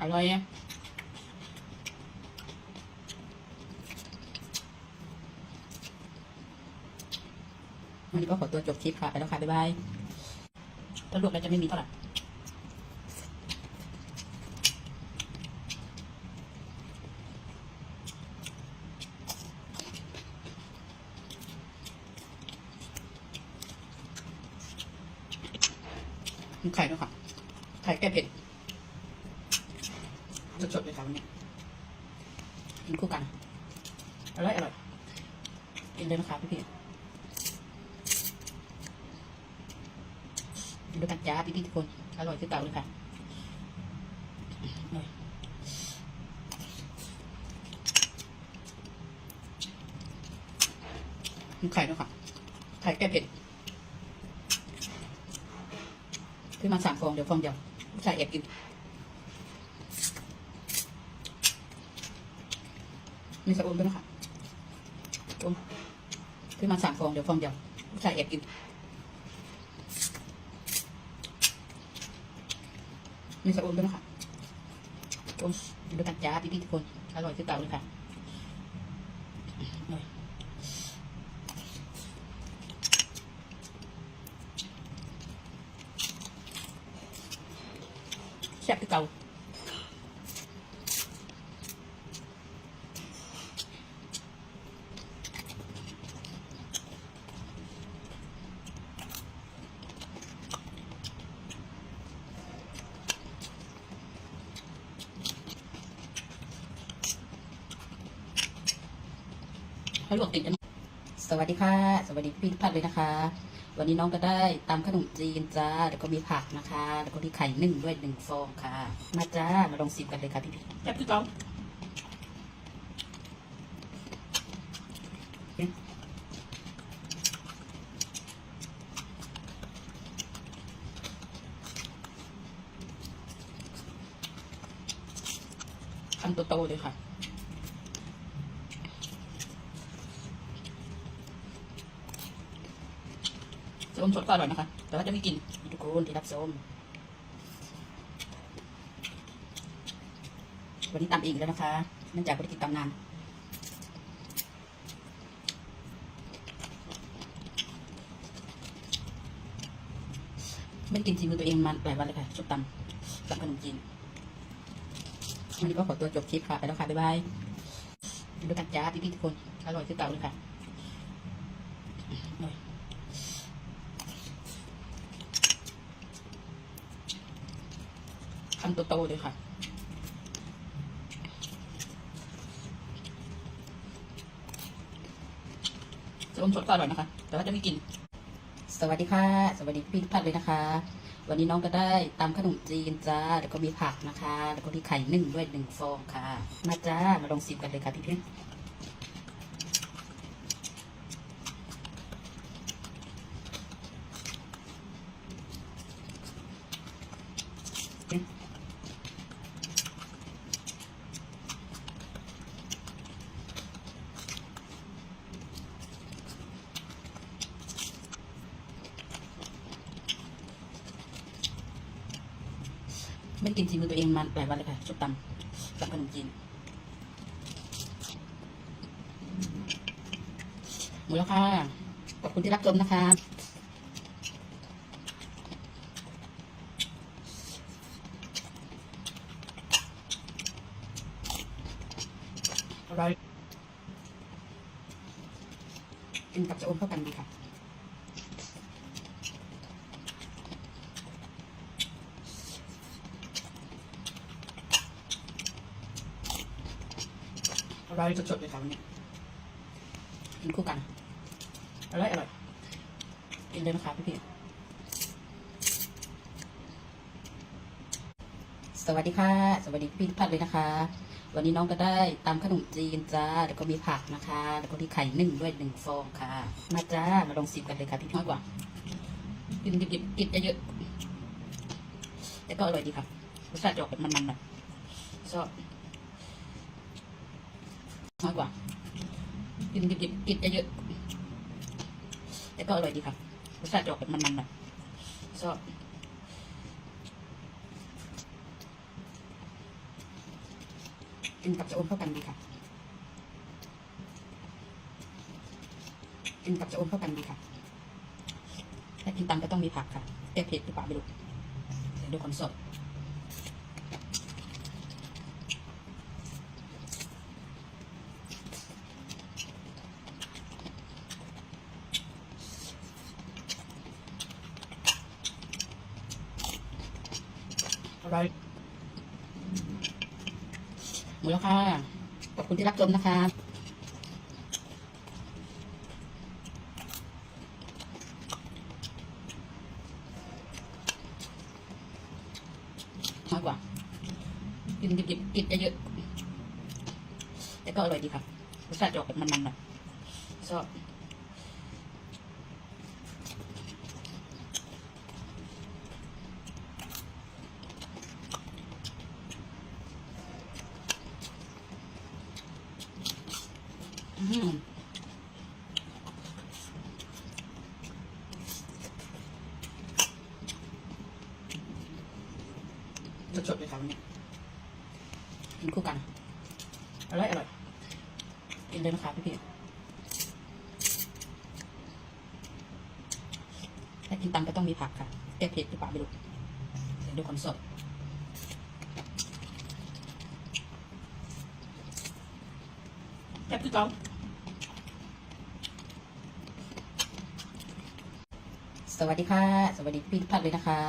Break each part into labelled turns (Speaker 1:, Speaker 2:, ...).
Speaker 1: อร่อยอะวันนี้ก็ขอตัวจบคลิปค่ะ ไปแล้วค่ะ บ๊ายบายถ้าลวกแล้วจะไม่มีเท่าไหร่ไข่ด้วยค่ะ ไข่แก้เผ็ด สดๆเลยค่ะวันนี้กินคู่กันอร่อยอร่อยกินเลยนะคะพี่พี่ๆดูกันจ้าพี่พี่ๆทุกคนอร่อยที่เก่าเลยค่ะอร่อยมีไข่ด้วยค่ะไข่แก้เผ็ดซื้อมาสามฟองเดี๋ยวฟองเดียวผู้ชายแอบกิน มีสะอุ่นด้วยนะคะอมซื้อมาสามฟองเดี๋ยวฟองเดียวผู้ชายแอบกิน มีสะอุ่นด้วยนะคะอมดูกันจ้าพี่พี่ๆทุกคน อร่อยที่เก่าเลยค่ะแซ่บที่เก่า ให้ลวกติดกัน สวัสดีค่ะ สวัสดีพี่ทุกท่านเลยนะคะ วันนี้น้องก็ได้ตำขนมจีนจ้า แล้วก็มีผักนะคะ แล้วก็มีไข่นึ่งด้วยหนึ่งฟองค่ะ มาจ้า มาลองชิมกันเลยค่ะพี่พี่แซ่บคือเก่าคำโตๆเลยค่ะ ส้มสดก็อร่อยนะคะ แต่ว่าจะไม่กินทุกคนที่รับส้มวันนี้ตำเองแล้วนะคะเนื่องจากไม่ได้กินตำนานไม่กินจีมือตัวเองมาหลายวันเลยค่ะชุบตำกับขนมจีนวันนี้ก็ขอตัวจบคลิปค่ะ ไปแล้วค่ะ บ๊ายบายดูกันจ้าพี่ๆทุกคน อร่อยที่เก่าเลยค่ะอร่อย คำโตๆเลยค่ะ จะอมสดก็อร่อยนะคะ แต่ว่าจะไม่กิน สวัสดีค่ะ สวัสดีพี่ทุกท่านเลยนะคะ วันนี้น้องก็ได้ตำขนมจีนจ้า แล้วก็มีผักนะคะ แล้วก็มีไข่นึ่งด้วยหนึ่งฟองค่ะ มาจ้า มาลองชิมกันเลยค่ะพี่พี่อน ได้กินจีมือตัวเองมาหลายวันเลยค่ะชุบตำกับขนมจีนหมดแล้วค่ะ ขอบคุณที่รับชมนะคะอร่อยกินกับจะอมเข้ากันดีค่ะ ร่อยสดๆเลยค่ะวันนี้กินคู่กัน อร่อยอร่อยกินเลยนะคะพี่พี่สวัสดีค่ะ สวัสดีพี่ทุกท่านเลยนะคะ วันนี้น้องก็ได้ตำขนมจีนจ้าแล้วก็มีผักนะคะ แล้วก็มีไข่นึ่งด้วยหนึ่งฟองค่ะ มาจ้ามาลองชิมกันเลยค่ะพี่น้อกว่ากินดิบๆกินเยอะๆแต่ก็อร่อยดีค่ะรสชาติจะออกเป็นมันๆหน่อยชอบ น้อยกว่า กินดิบๆกินเยอะๆแต่ก็อร่อยดีค่ะรสชาติจะออกเป็นมันๆหน่อยชอบกินกับจะอมเข้ากันดีค่ะ กินกับจะอมเข้ากันดีค่ะถ้ากินตามก็ต้องมีผักค่ะแก้เผ็ดหรือเปล่าไม่รู้เดี๋ยวดูคนสด อะไรหมดแล้วค่ะ ขอบคุณที่รับชมนะคะน้อยกว่า กินดิบๆกินเยอะๆแต่ก็อร่อยดีครับรสชาติจะออกแบบมันๆหน่อยชอบอืม สดๆเลยครับวันนี้กินคู่กัน อร่อยอร่อยกินเลยนะคะพี่พี่ถ้ากินตามก็ต้องมีผักค่ะแก้เผ็ดหรือเปล่าไม่รู้เดี๋ยวดูคนสดแซ่บคือเก่าสวัสดีค่ะ สวัสดีพี่ทุกท่านเลยนะคะ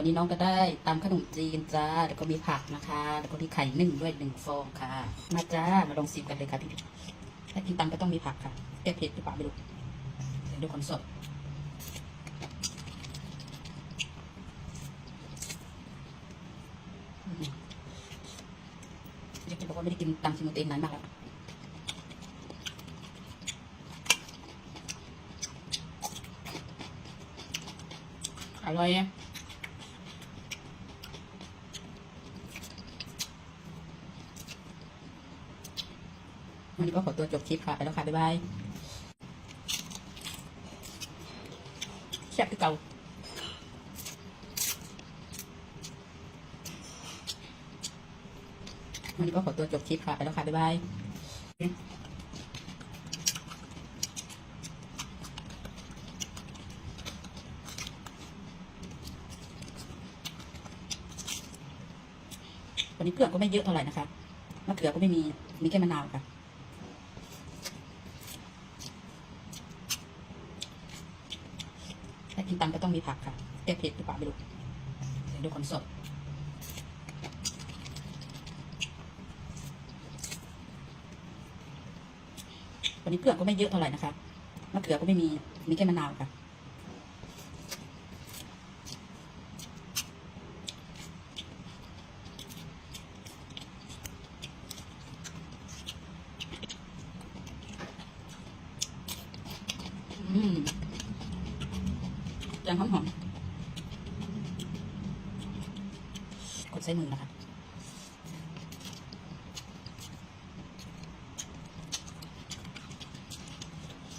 Speaker 1: วันนี้น้องก็ได้ตำขนมจีนจ้า แล้วก็มีผักนะคะ แล้วก็มีไข่นึ่งด้วยหนึ่งฟองค่ะ มาจ้า มาลองชิมกันเลยค่ะพี่ถ้ากินตำก็ต้องมีผักค่ะแก้เผ็ดหรือเปล่าไม่รู้เดี๋ยวดูคนสดอยากจะบอกว่าไม่ได้กินตำชิมโมเตนนานมากแล้วอร่อย วันนี้ก็ขอตัวจบคลิปค่ะ ไปแล้วค่ะ บ๊ายบายแซ่บคือเก่าวันนี้ก็ขอตัวจบคลิปค่ะ ไปแล้วค่ะ บ๊ายบายวันนี้เกลือก็ไม่เยอะเท่าไหร่นะคะมะเขือก็ไม่มี มีแค่มะนาวค่ะ ถ้า กินตามก็ต้องมีผักค่ะแก้เผ็ดหรือเปล่าไม่รู้เดี๋ยวดูคนสดวันนี้เกลือก็ไม่เยอะเท่าไหร่นะคะมะเขือก็ไม่มีมีแค่มะนาวค่ะ อืมจังหอมหอม กดใช้มือนะคะ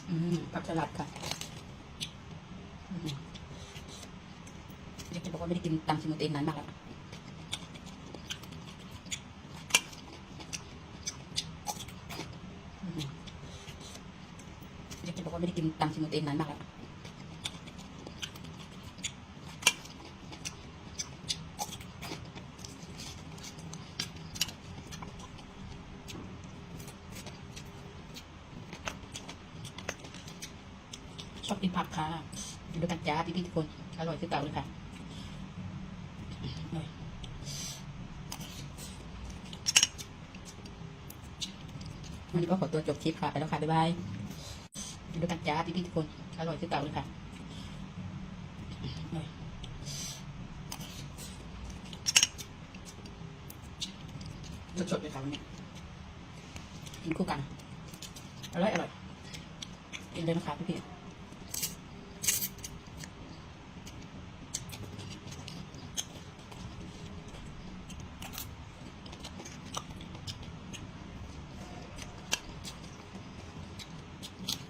Speaker 1: อืมผักสลัดค่ะอืมอยากจะบอกว่าไม่ได้กินตำชิมโมเตนนานมากแล้วอืมอยากจะบอกว่าไม่ได้กินตำชิมโมเตนนานมากแล้ว ชอบกินผักค่ะดูกันจ้าพี่พี่ๆทุกคน อร่อยคือเก่าเลยค่ะวันนี้ก็ขอตัวจบคลิปค่ะ ไปแล้วค่ะ บ๊ายบายดูกันจ้าพี่พี่ๆทุกคน อร่อยคือเก่าเลยค่ะอร่อยสดๆเลยค่ะวันนี้กินคู่กัน อร่อยอร่อยกินเลยนะคะพี่พี่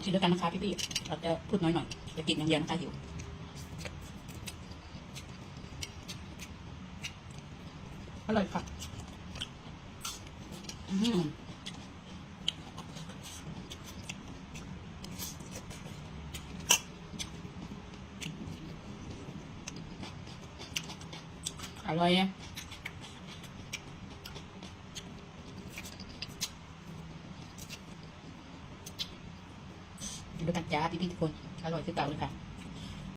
Speaker 1: ินด้วยกันนะคะพี่ๆเราจะพูดน้อยหน่อยจะกินอย่างเดียวนะคะหิวอร่อยค่ะอร่อยอะ พี่ทุกคนอร่อยที่เก่าเลยค่ะ